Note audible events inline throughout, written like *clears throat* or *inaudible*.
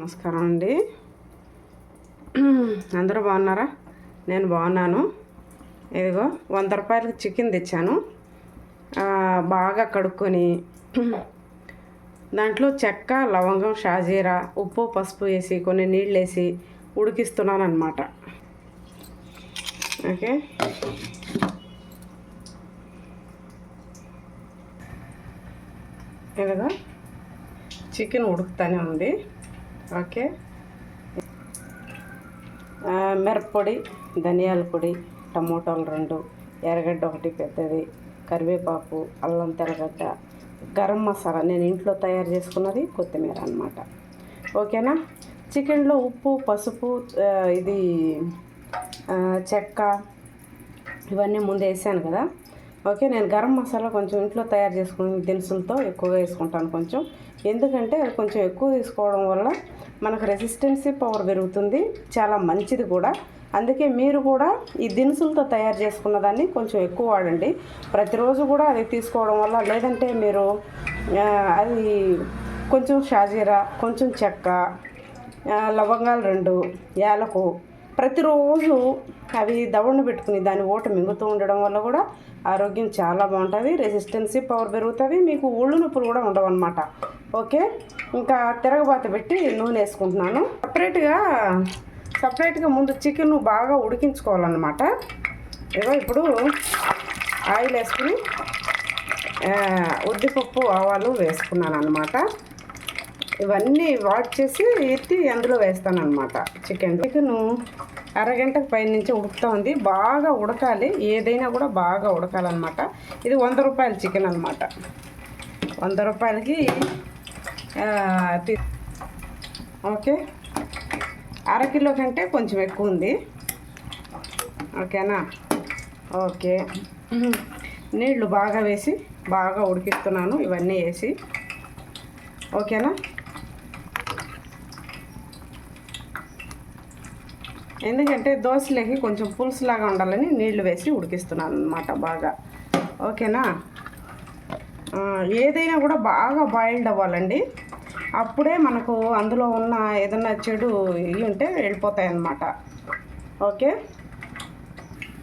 నమస్కారం అండి. *clears throat* అందరూ బాగున్నారా? నేను బాగున్నాను. ఇదిగో వంద రూపాయలకి చికెన్ తెచ్చాను. బాగా కడుక్కొని *clears throat* దాంట్లో చెక్క లవంగం షాజీరా ఉప్పు పసుపు వేసి కొన్ని నీళ్ళు వేసి ఉడికిస్తున్నాను అనమాట ఓకే? ఇదిగో చికెన్ ఉడుకుతానే ఉంది. ఓకే. మిరప్పొడి ధనియాల పొడి టమోటాలు రెండు ఎర్రగడ్డ ఒకటి పెద్దది కరివేపాకు అల్లం తెల్లగడ్డ గరం మసాలా. నేను ఇంట్లో తయారు చేసుకున్నది కొత్తిమీర అనమాట ఓకేనా? చికెన్లో ఉప్పు పసుపు ఇది చెక్క ఇవన్నీ ముందు వేసాను కదా. ఓకే నేను గరం మసాలా కొంచెం ఇంట్లో తయారు చేసుకున్న దినుసులతో ఎక్కువగా వేసుకుంటాను కొంచెం. ఎందుకంటే అది కొంచెం ఎక్కువ తీసుకోవడం వల్ల మనకు రెసిస్టెన్సీ పవర్ పెరుగుతుంది చాలా మంచిది కూడా. అందుకే మీరు కూడా ఈ దినుసులతో తయారు చేసుకున్న దాన్ని కొంచెం ఎక్కువ వాడండి. ప్రతిరోజు కూడా అది తీసుకోవడం వల్ల లేదంటే మీరు అది కొంచెం షాజీరా కొంచెం చెక్క లవంగాలు రెండు యాలకు ప్రతిరోజు అవి దవడను పెట్టుకుని దాని ఓట మింగుతూ ఉండడం వల్ల కూడా ఆరోగ్యం చాలా బాగుంటుంది రెసిస్టెన్సీ పవర్ పెరుగుతుంది మీకు ఒళ్ళు నొప్పులు కూడా ఉండవు అనమాట ఓకే? ఇంకా తిరగబాత పెట్టి నూనె వేసుకుంటున్నాను. సపరేట్గా సపరేట్గా ముందు చికెన్ బాగా ఉడికించుకోవాలన్నమాట. ఏదో ఇప్పుడు ఆయిల్ వేసుకుని ఉద్దిపప్పు ఆవాలు వేసుకున్నాను అనమాట ఇవన్నీ వాష్ చేసి ఎత్తి అందులో వేస్తాను అనమాట చికెన్. చికెన్ అరగంట పైన నుంచి ఉడుకుతా ఉంది. బాగా ఉడకాలి. ఏదైనా కూడా బాగా ఉడకాలన్నమాట. ఇది వంద రూపాయల చికెన్ అనమాట వంద రూపాయలకి తి- ఓకే. అరకిలో కంటే కొంచెం ఎక్కువ ఉంది. ఓకేనా? ఓకే. నీళ్ళు బాగా వేసి బాగా ఉడికిస్తున్నాను. ఇవన్నీ వేసి. ఓకేనా? ఎందుకంటే దోశలకి కొంచెం పులుసులాగా ఉండాలని నీళ్ళు వేసి ఉడికిస్తున్నాను అనమాట బాగా. ఓకేనా? ఏదైనా కూడా బాగా బాయిల్డ్ అవ్వాలండి. అప్పుడే మనకు అందులో ఉన్న ఏదన్నా చెడు ఇవి ఉంటే వెళ్ళిపోతాయి అన్నమాట ఓకే?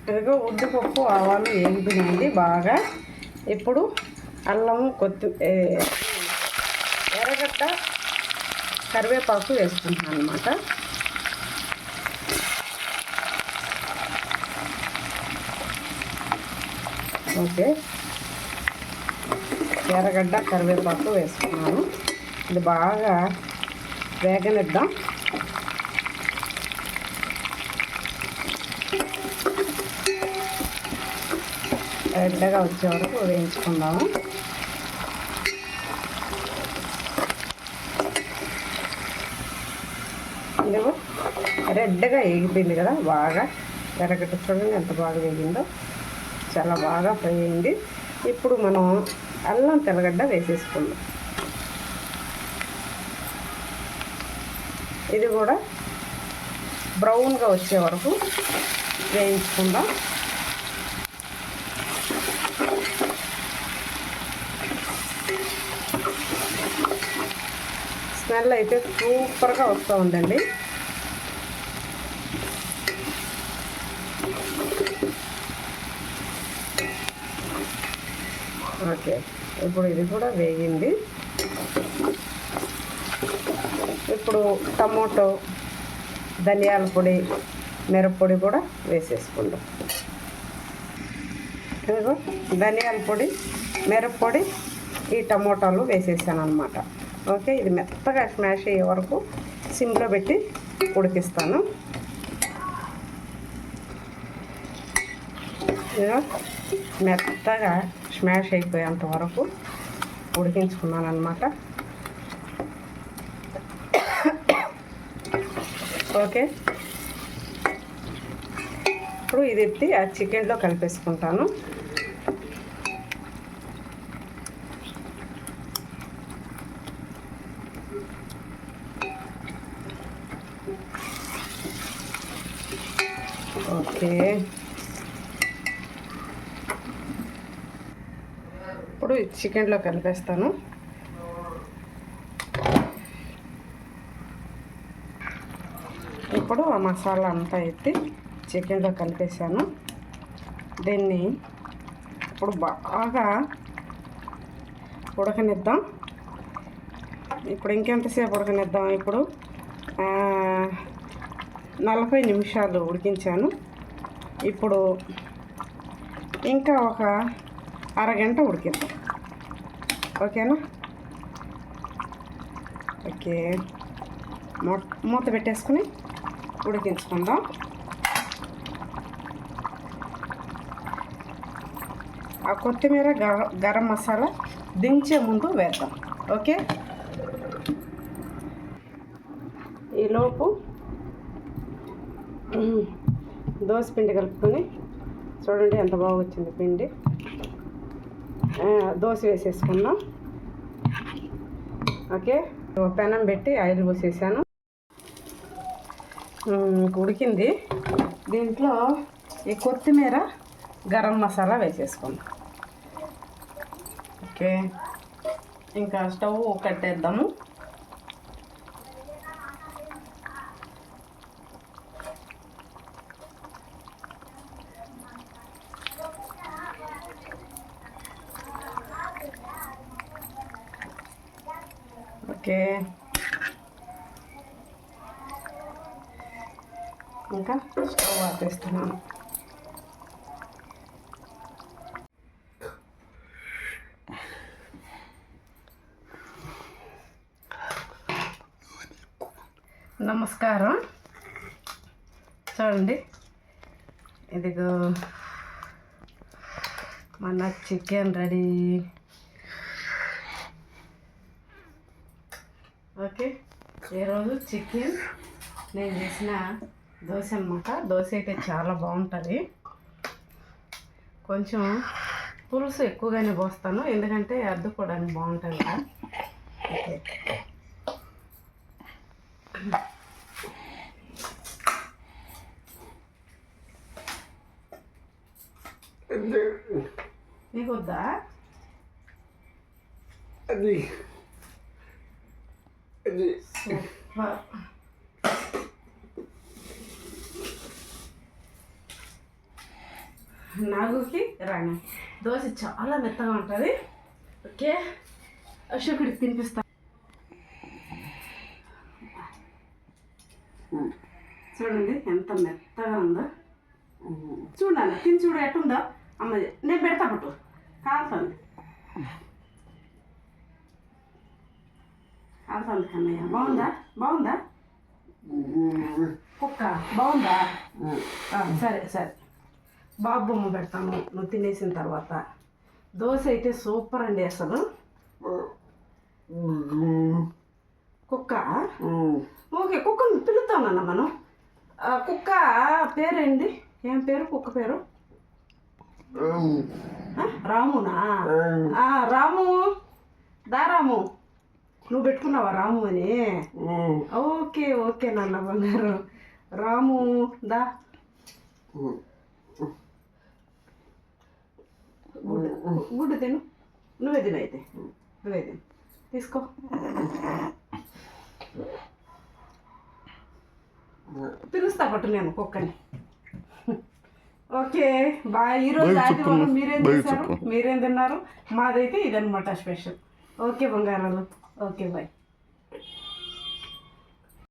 ఇదిగో ఉద్దిపప్పు ఆవాలు వేగిపోయినాయండి బాగా. ఇప్పుడు అల్లం కొత్తి ఎర్రగడ్డ కరివేపాకు వేసుకుంటున్నాను అనమాట ఓకే. ఎర్రగడ్డ కరివేపాకు వేసుకున్నాను. ఇది బాగా వేగనిద్దాం. రెడ్డగా వచ్చే వరకు వేయించుకుందాము. ఇదిగో రెడ్గా వేగిపోయింది కదా బాగా ఎర్రగడ్డ చూడండి ఎంత బాగా వేగిందో. చాలా బాగా ఫ్రై అయింది. ఇప్పుడు మనం అల్లం తెల్లగడ్డ వేసేసుకుందాం. ఇది కూడా బ్రౌన్గా వచ్చే వరకు వేయించుకుందాం. స్మెల్ అయితే సూపర్గా వస్తూ ఉందండి ఓకే ఇప్పుడు ఇది కూడా వేగింది. ఇప్పుడు టమోటో ధనియాల పొడి మిరప్పొడి కూడా వేసేసుకుందాం. ఇదిగో ధనియాల పొడి మిరప్పొడి ఈ టమోటాలు వేసేసాను అనమాట ఓకే ఇది మెత్తగా స్మాష్ అయ్యే వరకు సిమ్లో పెట్టి ఉడికిస్తాను. మెత్తగా స్మాష్ అయిపోయేంత వరకు ఉడికించుకున్నాను అనమాట ఓకే. ఇప్పుడు ఇది ఎత్తి ఆ చికెన్లో కలిపేసుకుంటాను. ఓకే ఇప్పుడు ఈ చికెన్లో కలిపేస్తాను. ఇప్పుడు ఆ మసాలా అంతా ఎత్తి చికెన్లో కలిపేసాను దీన్ని ఇప్పుడు బాగా ఉడకనిద్దాం. ఇప్పుడు ఇంకెంతసేపు ఉడకనిద్దాం? ఇప్పుడు నలభై నిమిషాలు ఉడికించాను. ఇప్పుడు ఇంకా ఒక అరగంట ఉడికిద్దాం. ఓకేనా? ఓకే. మూత పెట్టేసుకుని ఉడికించుకుందాం. ఆ కొత్తిమీర గరం మసాలా దించే ముందు వేద్దాం. ఓకే? ఈలోపు దోశ పిండి కలుపుకొని చూడండి ఎంత బాగా వచ్చింది పిండి. దోశ వేసేసుకున్నాం. ఓకే. పెనం పెట్టి ఆయిల్ పోసేసాను. ఉడికింది. దీంట్లో ఈ కొత్తిమీర గరం మసాలా వేసేసుకుందాం. ఓకే. ఇంకా స్టవ్ కట్టేద్దాము ఓకే ఇంకా స్టవ్ ఆపేస్తున్నాను. నమస్కారం. చూడండి. ఇదిగో మన చికెన్ రెడీ. ఓకే. ఈరోజు చికెన్? నేను చేసిన దోశ అన్నమాట. దోశ అయితే చాలా బాగుంటుంది. కొంచెం పులుసు ఎక్కువగానే పోస్తాను. ఎందుకంటే అద్దుకోవడానికి బాగుంటుంది కదా. నీకు వద్దా అది. అది. నాగుకి రాణి. దోశ చాలా మెత్తగా ఉంటుంది. ఓకే? అశోకుడికి తినిపిస్తా. చూడండి ఎంత మెత్తగా ఉందో. చూడాలి తిని చూడు ఎట్టుందో. అమ్మది నేను పెడతా పట్టు కాలుతుంది కాలుతుంది కన్నయ్య. బాగుందా? బాగుందా? కుక్క. బాగుందా? సరే సరే. బాబు బొమ్మ పెడతాము నువ్వు తినేసిన తర్వాత. దోశ అయితే సూపర్ అండి అసలు. కుక్క? ఓకే కుక్కను పిలుతామన్న మనం. కుక్క పేరేంటి? ఏం పేరు? కుక్క పేరు? రామునా? రాము. దా రాము. నువ్వు పెట్టుకున్నావా రాము అని? ఓకే ఓకే నాన్న బంగారు. రాము దా. గుడ్డు గుడ్డు తిను. నువ్వే తిను అయితే. నువ్వే తిను. తీసుకో. పిలుస్తా పట్టు నేను కుక్కని. Okay bye. ఈరోజు ఆదివారం. మీరేం చేశారు. మీరేం తిన్నారు? మాదైతే ఇదనమాట స్పెషల్. ఓకే బంగారాలు. Okay bye.